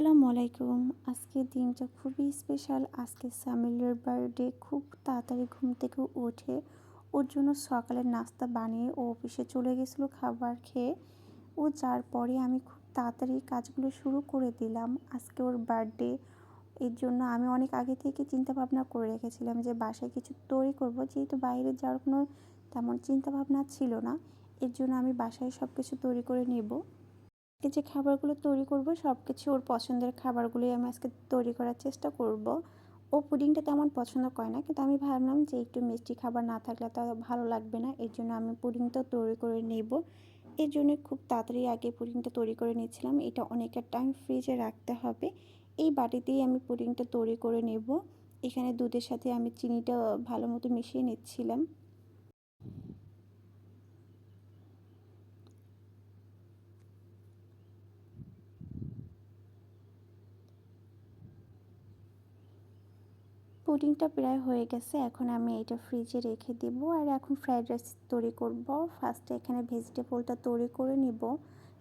আসসালামু আলাইকুম। আজকের দিনটা খুবই স্পেশাল আজকে সামিলের বার্থডে খুব তাড়াতাড়ি ঘুম থেকে উঠে ওর জন্য সকালের নাস্তা বানিয়ে ও অফিসে চলে গেছিল খাবার খেয়ে। ও যার পরে আমি খুব তাড়াতাড়ি কাজগুলো শুরু করে দিলাম। আজকে ওর বার্থডে এর জন্য আমি অনেক আগে থেকে চিন্তা ভাবনা করে রেখেছিলাম যে বাসায় কিছু তৈরি করব। যেহেতু বাইরে যাওয়ার কোনো তেমন চিন্তা ভাবনা ছিল না। এর জন্য আমি বাসায় সব কিছু তৈরি করে নেব। যে খাবারগুলো তৈরি করব সব কিছু ওর পছন্দের খাবারগুলোই আমি আজকে তৈরি করার চেষ্টা করব। ও পুডিংটা তেমন পছন্দ করে না, কিন্তু আমি ভাবলাম যে একটু মিষ্টি খাবার না থাকলে তো ভালো লাগবে না, এর জন্য আমি পুডিংটা তৈরি করে নেব। এর জন্য খুব তাড়াতাড়ি আগে পুডিংটা তৈরি করে নিয়েছিলাম, এটা অনেকটা টাইম ফ্রিজে রাখতে হবে। এই বাটিতেই আমি পুডিংটা তৈরি করে নেব। এখানে দুধের সাথে আমি চিনিটা ভালো মতো মিশিয়ে নিচ্ছিলাম। পুডিংটা প্রায় হয়ে গেছে। এখন আমি এটা ফ্রিজে রেখে দিব। আর এখন ফ্রাইড রাইস তৈরি করব। ফার্স্টে এখানে ভেজিটেবলটা তৈরি করে নিব।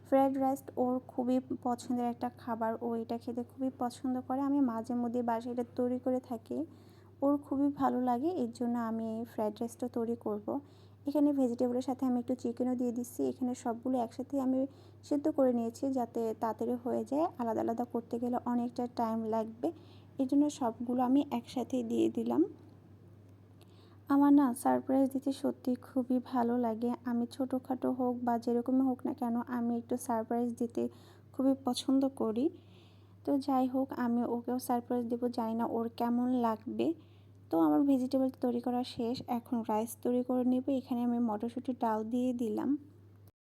ফ্রাইড রাইস ওর খুবই পছন্দের একটা খাবার। ও এটা খেতে খুবই পছন্দ করে। আমি মাঝে মধ্যে বাসায় তৈরি করে থাকি। ওর খুবই ভালো লাগে। এর জন্য আমি এই ফ্রাইড রাইসটা তৈরি করব। এখানে ভেজিটেবলের সাথে আমি একটু চিকেনও দিয়ে দিচ্ছি। এখানে সবগুলো একসাথে আমি সিদ্ধ করে নিয়েছি যাতে তাড়াতাড়ি হয়ে যায়। আলাদা আলাদা করতে গেলে অনেকটা টাইম লাগবে। এই জন্য সবগুলো আমি একসাথে দিয়ে দিলাম। আমার না সারপ্রাইজ দিতে সত্যি খুবই ভালো লাগে। আমি ছোটোখাটো হোক বা যেরকমই হোক না কেন আমি একটু সারপ্রাইজ দিতে খুবই পছন্দ করি। তো যাই হোক, আমি ওকেও সারপ্রাইজ দেবো, জানি না ওর কেমন লাগবে। তো আমার ভেজিটেবল তৈরি করা শেষ। এখন রাইস তৈরি করে নেব। এখানে আমি মটরশুঁটি ডাল দিয়ে দিলাম।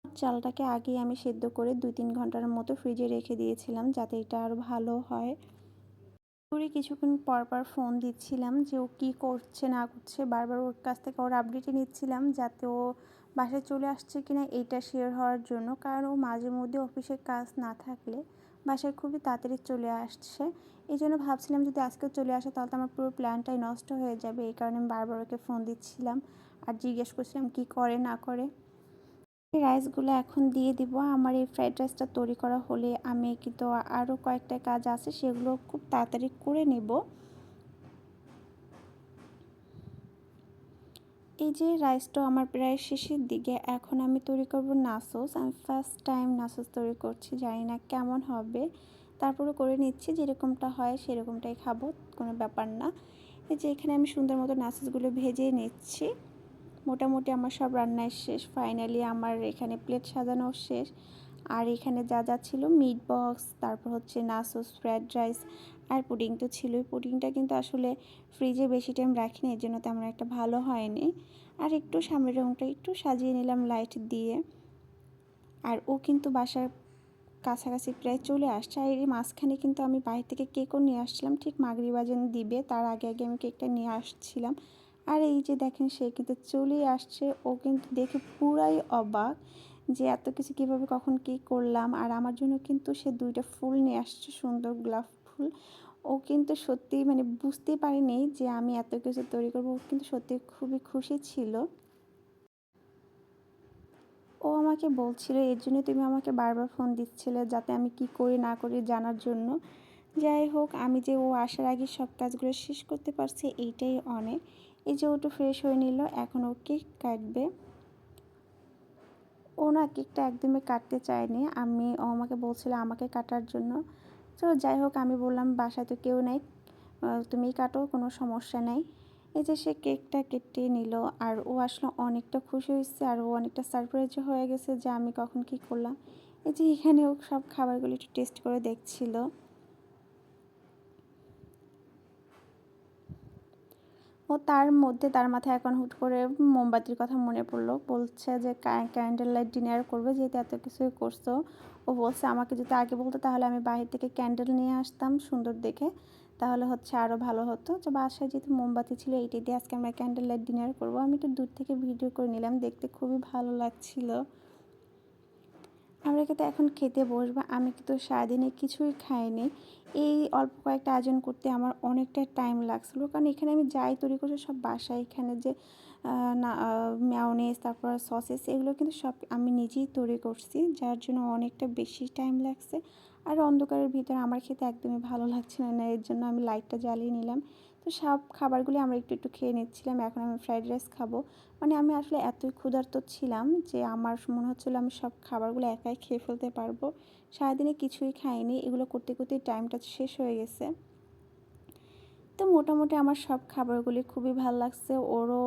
চালটাকে আগে আমি সেদ্ধ করে দুই তিন ঘণ্টার মতো ফ্রিজে রেখে দিয়েছিলাম, যাতে এটা আরও ভালো হয়। করে কিছুক্ষণ পর পর ফোন দিচ্ছিলাম যে ও কী করছে, না করছে। বারবার ওর কাছ থেকে ওর আপডেটে নিচ্ছিলাম যাতে ও বাসায় চলে আসছে কিনা এইটা শেয়ার হওয়ার জন্য। কারণ ও মাঝে মধ্যে অফিসের কাজ না থাকলে বাসায় খুবই তাড়াতাড়ি চলে আসছে। এই জন্য ভাবছিলাম যদি আজকে চলে আসে তাহলে তো আমার পুরো প্ল্যানটাই নষ্ট হয়ে যাবে। এই কারণে আমি বারবার ওকে ফোন দিচ্ছিলাম আর জিজ্ঞেস করছিলাম কী করে, না করে। রাইসগুলো এখন দিয়ে দিব। আমার এই ফ্রাইড রাইসটা তৈরি করা হলে আমি কিন্তু আরও কয়েকটা কাজ আছে, সেগুলো খুব তাড়াতাড়ি করে নেব। এই যে রাইসটা আমার প্রায় শেষের দিকে, এখন আমি তৈরি করব নাসোস। আমি ফার্স্ট টাইম নাসোস তৈরি করছি, জানি না কেমন হবে। তারপরে করে নিচ্ছি, যেরকমটা হয় সেরকমটাই খাব, কোনো ব্যাপার না। এই যে এখানে আমি সুন্দর মতো নাসোসগুলো ভেজে নিচ্ছি। মোটামুটি আমার সব রান্নায় শেষ। ফাইনালি আমার এখানে প্লেট সাজানো শেষ। আর এখানে যা যা ছিল মিট বক্স তারপর হচ্ছে নাসোস ফ্রায়েড রাইস আর পুডিং তো ছিলই। পুডিংটা কিন্তু আসলে ফ্রিজে বেশি টাইম রাখিনি, এর জন্য তেমন একটা ভালো হয়নি। আর একটু সামনের রঙটা একটু সাজিয়ে নিলাম লাইট দিয়ে। আর ও কিন্তু বাসার কাছাকাছি প্রায় চলে আসছে। আর এই মাঝখানে কিন্তু আমি বাইরে থেকে কেকও নিয়ে আসছিলাম। ঠিক মাগরি বাজান দিবে, তার আগে আগে আমি কেকটা নিয়ে আসছিলাম। আর এই যে দেখেন, সে কিন্তু চলেই আসছে। ও কিন্তু দেখে পুরাই অবাক যে এত কিছু কীভাবে, কখন কি করলাম। আর আমার জন্য কিন্তু সে দুইটা ফুল নিয়ে আসছে, সুন্দর গোলাপ ফুল। ও কিন্তু সত্যি মানে বুঝতে পারিনি যে আমি এত কিছু তৈরি করব। ও কিন্তু সত্যি খুবই খুশি ছিল। ও আমাকে বলছিল, এর জন্য তুমি আমাকে বারবার ফোন দিচ্ছিলে যাতে আমি কি করি, না করি জানার জন্য। যাই হোক, আমি যে ও আসার আগে সব কাজগুলো শেষ করতে পারছি, এইটাই অনেক। এই যে ওটু ফ্রেশ হয়ে নিল, এখন ও কেক কাটবে। ও না কেকটা একদমই কাটতে চায়নি। আমি, ও আমাকে বলছিল আমাকে কাটার জন্য। তো যাই হোক, আমি বললাম, বাসায় তো কেউ নেই। তুমি কাটো, কোনো সমস্যা নাই। এই যে সে কেকটা কেটে নিল, আর ও আসলে অনেকটা খুশি হয়েছে, আর ও অনেকটা সারপ্রাইজ হয়ে গেছে যে আমি কখন কি করলাম। এই যে এখানে ও সব খাবারগুলো একটু টেস্ট করে দেখছিল। ও তার মধ্যে তার মাথায় এখন হুট করে মোমবাতির কথা মনে পড়ল। বলছে যে ক্যান্ডেল লাইট ডিনার করবে যেহেতু এত কিছুই করছ। ও বলছে, আমাকে যদি আগে বলতো তাহলে আমি বাহির থেকে ক্যান্ডেল নিয়ে আসতাম সুন্দর দেখে। তাহলে হচ্ছে আরও ভালো হতো। তো বাসায় যেহেতু মোমবাতি ছিল এইটি দিয়ে আজকে আমরা ক্যান্ডেল লাইট ডিনার করব। আমি একটু দূর থেকে ভিডিও করে নিলাম। দেখতে খুবই ভালো লাগছিল। আমরা কিন্তু এখন খেতে বসবো। আমি কিন্তু সারাদিনে কিছুই খাইনি। এই অল্প কয়েকটা আয়োজন করতে আমার অনেকটা টাইম লাগছিল। কারণ এখানে আমি যাই তৈরি করছি সব বাসায়। এখানে যে না ম্যাওনেস তারপর সসেস এগুলো কিন্তু সব আমি নিজেই তৈরি করছি। যার জন্য অনেকটা বেশি টাইম লাগছে। আর অন্ধকারের ভিতরে আমার খেতে একদমই ভালো লাগছে না এর জন্য আমি লাইটটা জ্বালিয়ে নিলাম। তো সব খাবারগুলি আমরা একটু একটু খেয়ে নিচ্ছিলাম, এখন আমি ফ্রাইড রাইস খাব। মানে আমি আসলে এতই ক্ষুধার্ত ছিলাম যে আমার মনে হচ্ছিল আমি সব খাবারগুলো একাই খেয়ে ফেলতে পারব। সারাদিনে কিছুই খাইনি, এগুলো করতে করতে টাইমটা শেষ হয়ে গেছে। তো মোটামুটি আমার সব খাবারগুলি খুবই ভালো লাগছে। ওরও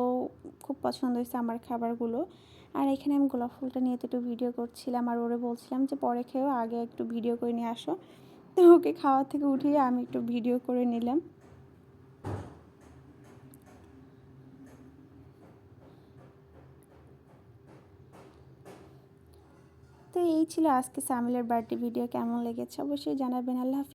খুব পছন্দ হয়েছে আমার খাবারগুলো। আর এখানে আমি গোলাপ ফুলটা নিয়ে তো একটু ভিডিও করছিলাম আর ওরে বলছিলাম যে, পরে খেয়েও আগে একটু ভিডিও করে নিয়ে আসো। তো ওকে খাওয়া থেকে উঠিয়ে আমি একটু ভিডিও করে নিলাম। তো এই ছিল আজকে সামিলের বার্থডে ভিডিও কেমন লেগেছে অবশ্যই জানাবেন। আল্লাহ